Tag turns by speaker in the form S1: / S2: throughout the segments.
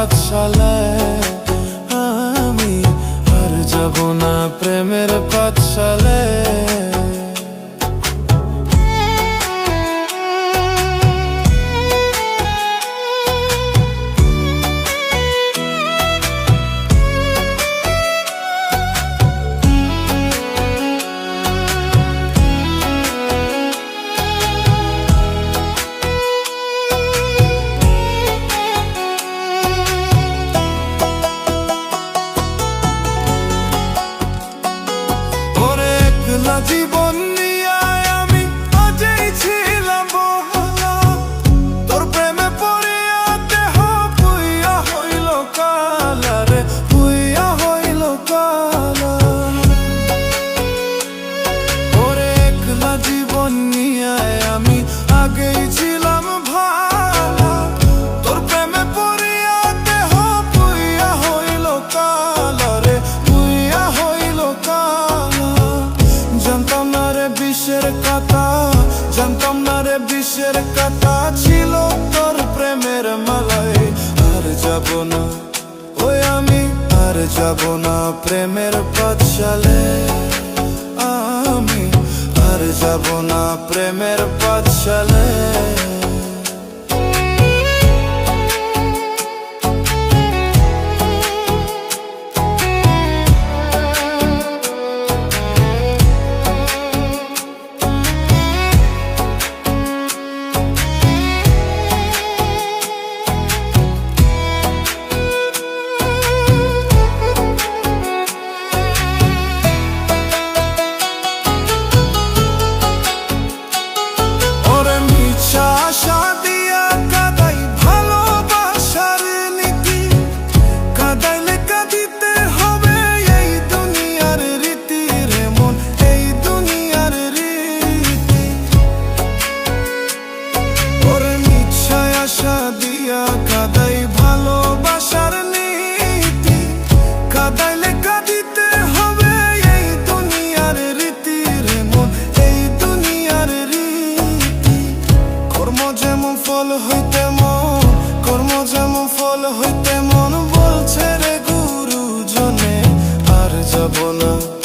S1: পাঠশালায় আমি আর যাব না প্রেমের পাগলা জীবন। যাব না প্রেমের পাঠশালায়। ফল হইতে মন কর্ম যেমন ফল হইতে মন বলছে রে গুরুজনে আর যাব না।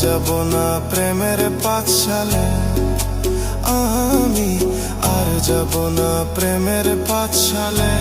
S1: যাব না প্রেমের পাঠশালে আমি আর যাব না প্রেমের পাঠশালে